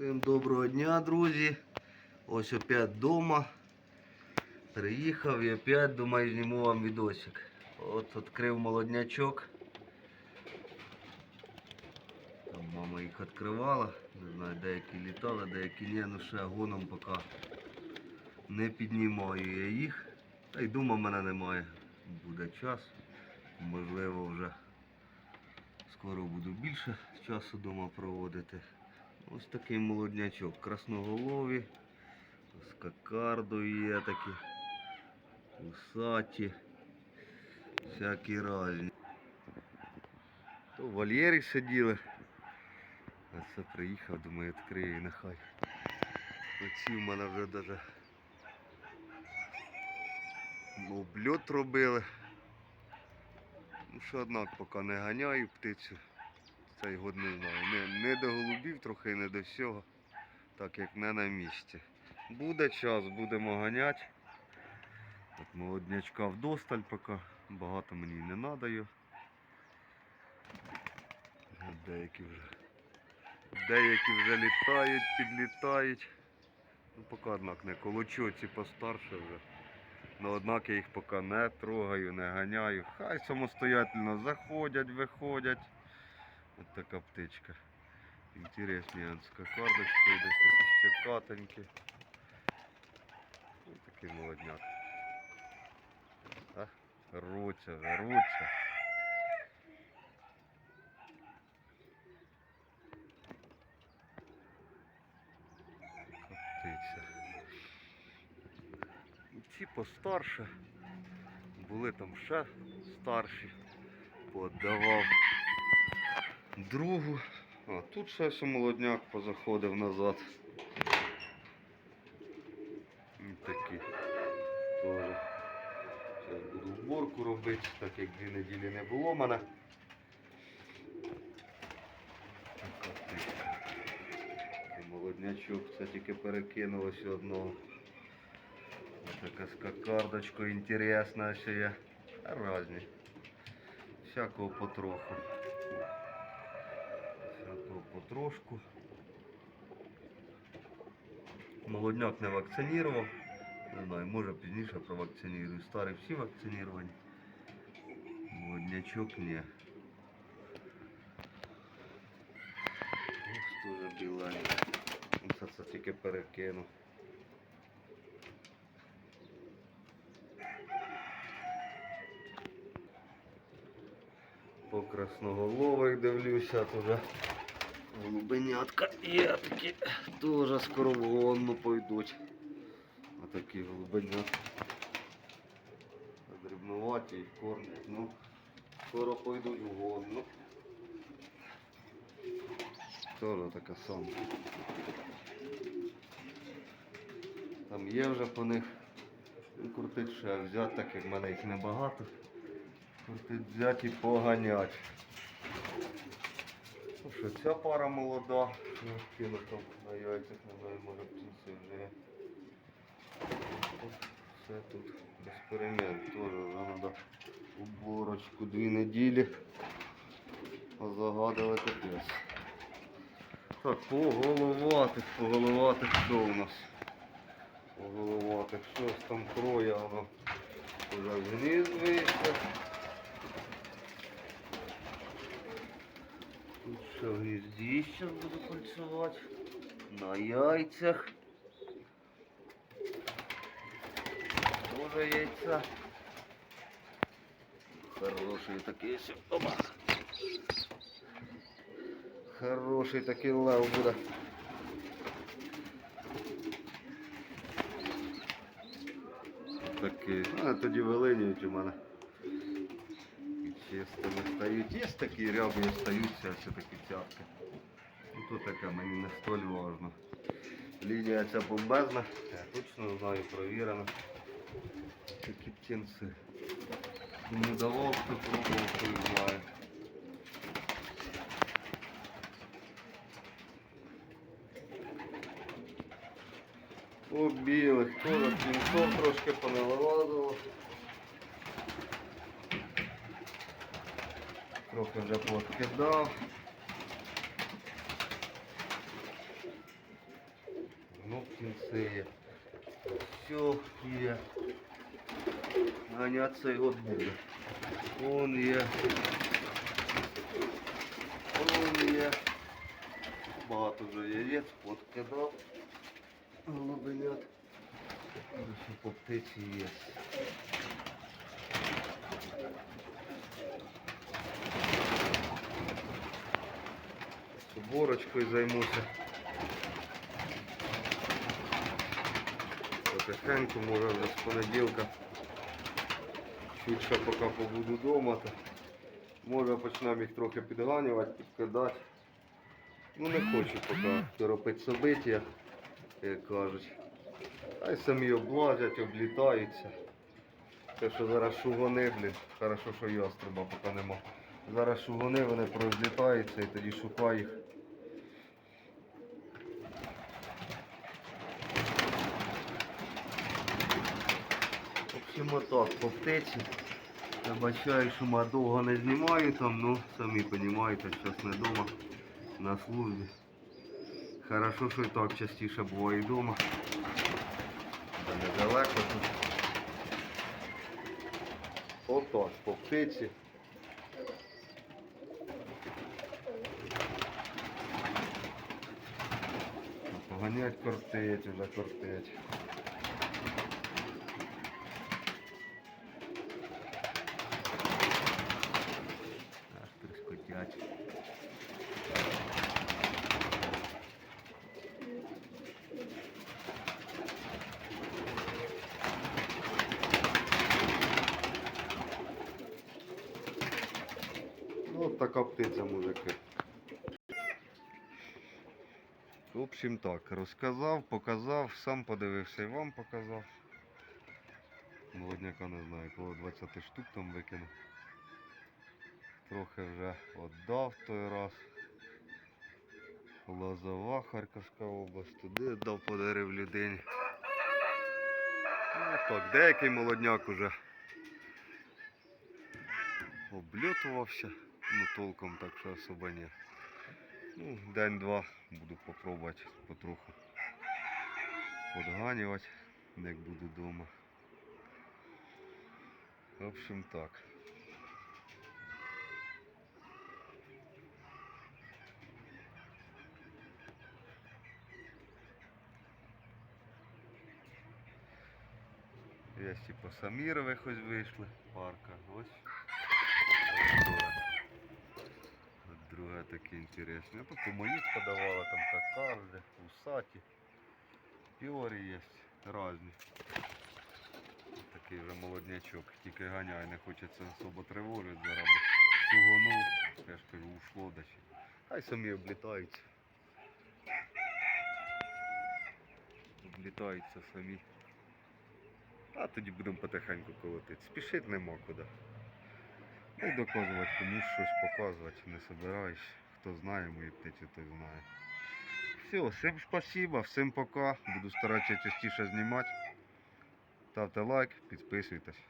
Всім доброго дня, друзі. Ось опять вдома. Приїхав і опять думаю зніму вам відосик. От відкрив молоднячок. Там мама їх відкривала. Не знаю, деякі літали, деякі ні, ну ще гоном поки не піднімаю я їх. Та й дома в мене немає. Буде час. Можливо вже скоро буду більше часу вдома проводити. Ось такий молоднячок, красноголові, з кокардою є такі, усаті, всякі різні. То в вольєрі сиділи. А це приїхав, думаю, відкрию і нехай. Оці в мене вже даже обльот робили. Ну, що однак поки не ганяю птицю. Цей год не знаю. Не, не до голубів трохи, не до всього. Так як не на місці. Буде час, будемо ганяти. От молоднячка вдосталь поки. Багато мені не треба Деякі вже. Деякі вже літають, підлітають. Ну, поки однак не колочу, ці постарше вже. Ну, однак я їх поки не трогаю, не ганяю. Хай самостоятельно заходять, виходять. Ось така птичка. Інтересні з кокардочкою, десь такі щекатенькі. Ось такий молодняк. А? Руться, вже, руться. Така птиця. Ці постарше. Були там ще старші. Подавав Другу. А тут ще молодняк позаходив назад. Ось такі. Зараз буду уборку робити, так як дві неділі не було мене. Молоднячок, це тільки перекинулося одного. Така з кокардочкою інтересна ще є. Разні. Всякого потроху. Потрошку. Молодняк не вакцинував. Не знаю, може пізніше провакцинірую. Старі всі вакциніровані. Молоднячок ні. Ось теж біленький. Це, це тільки перекинув. По красноголових дивлюся, вже голубенятка є такі, теж скоро в гонну пойдуть. Отакі голубенятка. Дрібнуваті і кормять. Ну, скоро пойдуть в гонну. Теж така сама. Там є вже по них крутить ще взяти, так як в мене їх небагато. Крутить взяти і поганять. Ну що, ця пара молода, ну, там на яйцях, не знаю, може птиці вже. Все тут перемін, теж вже треба уборочку дві неділі. Загадали капець. Так, поголоватих, поголоватих що у нас? Поголоватих, щось там троє, воно вже вниз вийшло. В гнізді зараз буду кольцувати. На яйцях. Тоже яйця. Хороший такий ще. Опа. Хороший такий лев буде. Такий. А тоді вилинюють у мене. І чистими стають. Є такі ряби, стаються, все такі цятки. Ну то таке мені не столь важно. Лінія ця бомбезна, я точно знаю, провірено. Такі птенці. Не давав, хто пробував, хто їх знає. О, білих, теж птенцов трошки понавилазило. Трохи вже пооткидав. Ну, в кінці є. Все є. Ганяться його буде. Он є. Он є. Багато вже яєць, подкидав. Голубенят. Ще по птиці є. Уборочкою займуся. Потихеньку, може вже з понеділка. Чуть поки побуду вдома, то може почнемо їх трохи підганювати, підкидати. Ну не хочу поки торопити собиття, як кажуть. А й самі облазять, облітаються. Те, що зараз шугони, блін, хорошо, що яструба поки нема. Зараз шугони, вони прозлітаються і тоді шукаю їх. В общем, отак, по птиці. Вибачаю, що ма довго не знімаю там, ну самі розумієте, зараз не вдома, на службі. Хорошо, що і так частіше буває вдома. Та недалеко тут. Отак, по птиці. Поганять кортить, уже кортить. Аж тріскотять. Ну, от така птиця, мужики. В общем так, розказав, показав, сам подивився і вам показав. Молодняка не знаю, коло 20 штук там викинув. Трохи вже віддав той раз. Лозова, Харківська область, туди віддав подарив людині. Ну так, деякий молодняк уже обльотувався, ну толком так що особо ні. Ну, день-два буду попробувати потроху подганювати, як буду вдома. В общем так. Є типу Самірових ось вийшли, парка, ось. От такі інтересні. А тут помоїть подавала, там кокарди, усаті. Піори є різні. Такий вже молоднячок, тільки ганяє, не хочеться особо тривожити зараз. Сугонув, я ж кажу, ушло десь. Хай самі облітаються. Облітаються самі. А тоді будемо потихеньку колотити. Спішити нема куди. І доказувати комусь щось показувати не собираюсь. Хто знає мої птиці, той знає. Все, всім спасибо, всім пока. Буду старатися частіше знімати. Ставте лайк, підписуйтесь.